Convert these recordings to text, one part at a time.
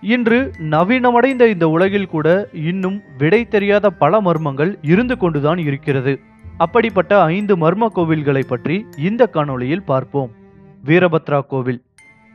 இன்று நவீனமடைந்த இந்த உலகில் கூட இன்னும் விடை தெரியாத பல மர்மங்கள் இருந்து கொண்டுதான் இருக்கிறது. அப்படிப்பட்ட ஐந்து மர்ம கோவில்களை பற்றி இந்த காணொளியில் பார்ப்போம். வீரபத்ரா கோவில்.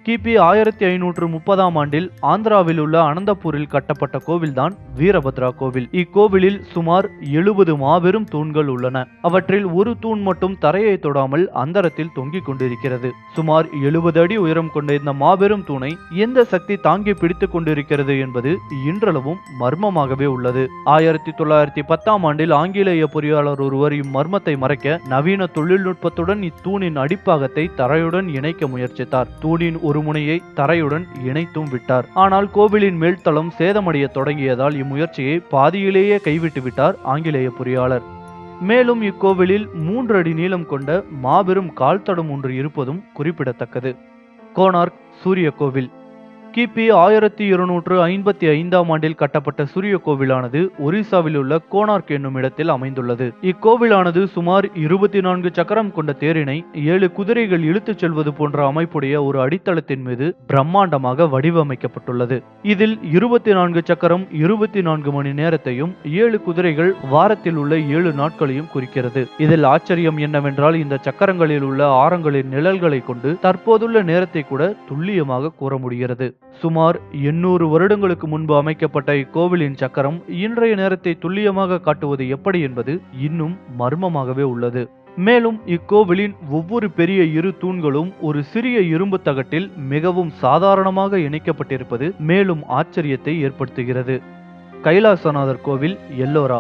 கிபி ஆயிரத்தி ஐநூற்று முப்பதாம் ஆண்டில் ஆந்திராவில் உள்ள அனந்தபூரில் கட்டப்பட்ட கோவில்தான் வீரபத்ரா கோவில். இக்கோவிலில் சுமார் எழுபது மாபெரும் தூண்கள் உள்ளன. அவற்றில் ஒரு தூண் மட்டும் தரையை தொடாமல் அந்தரத்தில் தொங்கிக் கொண்டிருக்கிறது. சுமார் எழுபது அடி உயரம் கொண்ட இந்த மாபெரும் தூணை எந்த சக்தி தாங்கி பிடித்துக் கொண்டிருக்கிறது என்பது இன்றளவும் மர்மமாகவே உள்ளது. ஆயிரத்தி தொள்ளாயிரத்தி பத்தாம் ஆண்டில் ஆங்கிலேய பொறியாளர் ஒருவர் இம்மர்மத்தை மறைக்க நவீன தொழில்நுட்பத்துடன் இத்தூணின் அடிப்பாகத்தை தரையுடன் இணைக்க முயற்சித்தார். தூணின் ஒரு முனையை தரையுடன் இணைத்தும் விட்டார். ஆனால் கோவிலின் மேல்தளம் சேதமடைய தொடங்கியதால் இம்முயற்சியை பாதியிலேயே கைவிட்டு விட்டார் ஆங்கிலேய பொறியாளர். மேலும் இக்கோவிலில் மூன்று அடி நீளம் கொண்ட மாபெரும் கால்தடம் ஒன்று இருப்பதும் குறிப்பிடத்தக்கது. கோனார்க் சூரிய கோவில். கிபி ஆயிரத்தி இருநூற்று ஐம்பத்தி ஐந்தாம் ஆண்டில் கட்டப்பட்ட சூரிய கோவிலானது ஒரிசாவில் உள்ள கோனார்க் என்னும் இடத்தில் அமைந்துள்ளது. இக்கோவிலானது சுமார் இருபத்தி நான்கு சக்கரம் கொண்ட தேரினை ஏழு குதிரைகள் இழுத்துச் செல்வது போன்ற அமைப்புடைய ஒரு அடித்தளத்தின் மீது பிரம்மாண்டமாக வடிவமைக்கப்பட்டுள்ளது. இதில் இருபத்தி நான்கு சக்கரம் இருபத்தி நான்கு மணி நேரத்தையும் ஏழு குதிரைகள் வாரத்தில் உள்ள ஏழு நாட்களையும் குறிக்கிறது. இதில் ஆச்சரியம் என்னவென்றால் இந்த சக்கரங்களில் உள்ள ஆரங்களின் நிழல்களை கொண்டு தற்போதுள்ள நேரத்தை கூட துல்லியமாக கூற முடிகிறது. சுமார் எண்ணூறு வருடங்களுக்கு முன்பு அமைக்கப்பட்ட இக்கோவிலின் சக்கரம் இன்றைய நேரத்தை துல்லியமாக காட்டுவது எப்படி என்பது இன்னும் மர்மமாகவே உள்ளது. மேலும் இக்கோவிலின் ஒவ்வொரு பெரிய இரு தூண்களும் ஒரு சிறிய இரும்பு தகட்டில் மிகவும் சாதாரணமாக இணைக்கப்பட்டிருப்பது மேலும் ஆச்சரியத்தை ஏற்படுத்துகிறது. கைலாசநாதர் கோவில் எல்லோரா.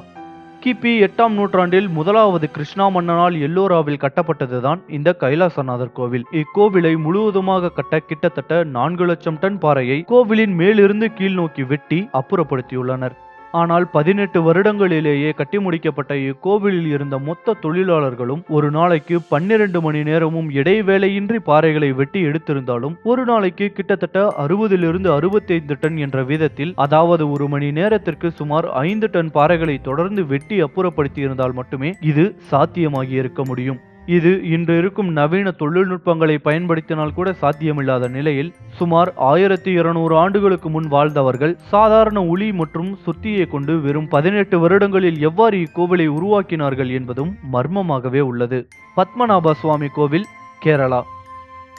கிபி எட்டாம் நூற்றாண்டில் முதலாவது கிருஷ்ணா மன்னனால் எல்லோராவில் கட்டப்பட்டதுதான் இந்த கைலாசநாதர் கோவில். இக்கோவிலை முழுவதுமாக கட்ட கிட்டத்தட்ட நான்கு லட்சம் டன் பாறையை கோவிலின் மேலிருந்து கீழ் நோக்கி வெட்டி அப்புறப்படுத்தியுள்ளனர். ஆனால் பதினெட்டு வருடங்களிலேயே கட்டி முடிக்கப்பட்ட இக்கோவிலில் இருந்த மொத்த தொழிலாளர்களும் ஒரு நாளைக்கு பன்னிரண்டு மணி நேரமும் இடைவேளையின்றி பாறைகளை வெட்டி எடுத்திருந்தாலும் ஒரு நாளைக்கு கிட்டத்தட்ட அறுபதிலிருந்து அறுபத்தைந்து டன் என்ற வீதத்தில் அதாவது ஒரு மணி நேரத்திற்கு சுமார் ஐந்து டன் பாறைகளை தொடர்ந்து வெட்டி அப்புறப்படுத்தி இருந்தால் மட்டுமே இது சாத்தியமாகி இருக்க முடியும். இது இன்று இருக்கும் நவீன தொழில்நுட்பங்களை பயன்படுத்தினால் கூட சாத்தியமில்லாத நிலையில் சுமார் ஆயிரத்தி இருநூறு ஆண்டுகளுக்கு முன் வாழ்ந்தவர்கள் சாதாரண உளி மற்றும் சுத்தியை கொண்டு வெறும் பதினெட்டு வருடங்களில் எவ்வாறு இக்கோவிலை உருவாக்கினார்கள் என்பதும் மர்மமாகவே உள்ளது. பத்மநாப சுவாமி கோவில் கேரளா.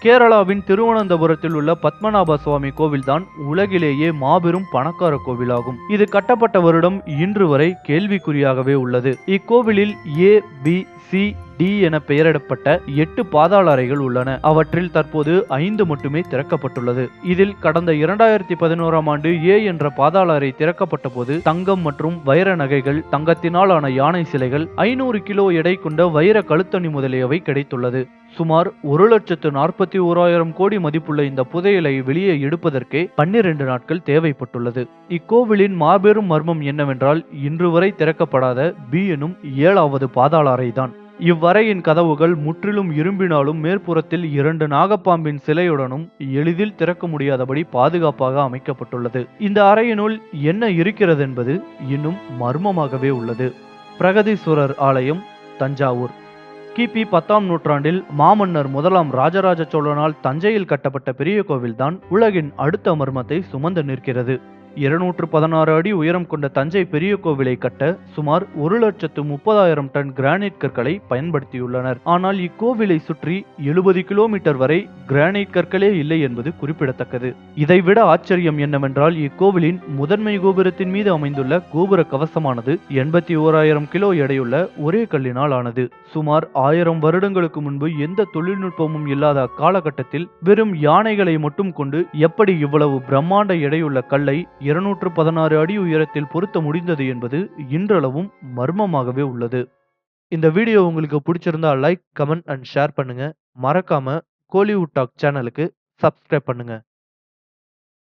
கேரளாவின் திருவனந்தபுரத்தில் உள்ள பத்மநாப சுவாமி கோவில்தான் உலகிலேயே மாபெரும் பணக்கார கோவிலாகும். இது கட்டப்பட்ட வருடம் இன்று வரை கேள்விக்குறியாகவே உள்ளது. இக்கோவிலில் ஏ பி சி டி என பெயரிடப்பட்ட எட்டு பாதாள அறைகள் உள்ளன. அவற்றில் தற்போது ஐந்து மட்டுமே திறக்கப்பட்டுள்ளது. இதில் கடந்த இரண்டாயிரத்தி பதினோராம் ஆண்டு ஏ என்ற பாதாள அறை திறக்கப்பட்ட போது தங்கம் மற்றும் வைர நகைகள் தங்கத்தினால் ஆன யானை சிலைகள் ஐநூறு கிலோ எடை கொண்ட வைர கழுத்தணி முதலியவை கிடைத்துள்ளது. சுமார் ஒரு லட்சத்து நாற்பத்தி ஓராயிரம் கோடி மதிப்புள்ள இந்த புதையலை வெளியே எடுப்பதற்கே பன்னிரண்டு நாட்கள் தேவைப்பட்டுள்ளது. இக்கோவிலின் மாபெரும் மர்மம் என்னவென்றால் இன்று வரை திறக்கப்படாத பி எனும் ஏழாவது பாதாள அறைதான். இவ்வறையின் கதவுகள் முற்றிலும் இரும்பினாலும் மேற்புறத்தில் இரண்டு நாகப்பாம்பின் சிலையுடனும் எளிதில் திறக்க முடியாதபடி பாதுகாப்பாக அமைக்கப்பட்டுள்ளது. இந்த அறையினுள் என்ன இருக்கிறது என்பது இன்னும் மர்மமாகவே உள்ளது. பிரகதீஸ்வரர் ஆலயம் தஞ்சாவூர். கிபி பத்தாம் நூற்றாண்டில் மாமன்னர் முதலாம் ராஜராஜ சோழனால் தஞ்சையில் கட்டப்பட்ட பெரிய கோவில்தான் உலகின் அடுத்த மர்மத்தை சுமந்து நிற்கிறது. இருநூற்று பதினாறு அடி உயரம் கொண்ட தஞ்சை பெரிய கோவிலை கட்ட சுமார் ஒரு லட்சத்து முப்பதாயிரம் டன் கிரானைட் கற்களை பயன்படுத்தியுள்ளனர். ஆனால் இக்கோவிலை சுற்றி எழுபது கிலோமீட்டர் வரை கிரானைட் கற்களே இல்லை என்பது குறிப்பிடத்தக்கது. இதைவிட ஆச்சரியம் என்னவென்றால் இக்கோவிலின் முதன்மை கோபுரத்தின் மீது அமைந்துள்ள கோபுர கவசமானது எண்பத்தி ஓராயிரம் கிலோ எடையுள்ள ஒரே கல்லினால் ஆனது. சுமார் ஆயிரம் வருடங்களுக்கு முன்பு எந்த தொழில்நுட்பமும் இல்லாத அக்காலகட்டத்தில் வெறும் யானைகளை மட்டும் கொண்டு எப்படி இவ்வளவு பிரம்மாண்ட எடையுள்ள கல்லை இருநூற்று பதினாறு அடி உயரத்தில் பொருத்த முடிந்தது என்பது இன்றளவும் மர்மமாகவே உள்ளது. இந்த வீடியோ உங்களுக்கு பிடிச்சிருந்தா லைக் கமெண்ட் அண்ட் ஷேர் பண்ணுங்க. மறக்காம கோலிவுட் டாக் சேனலுக்கு சப்ஸ்கிரைப் பண்ணுங்க.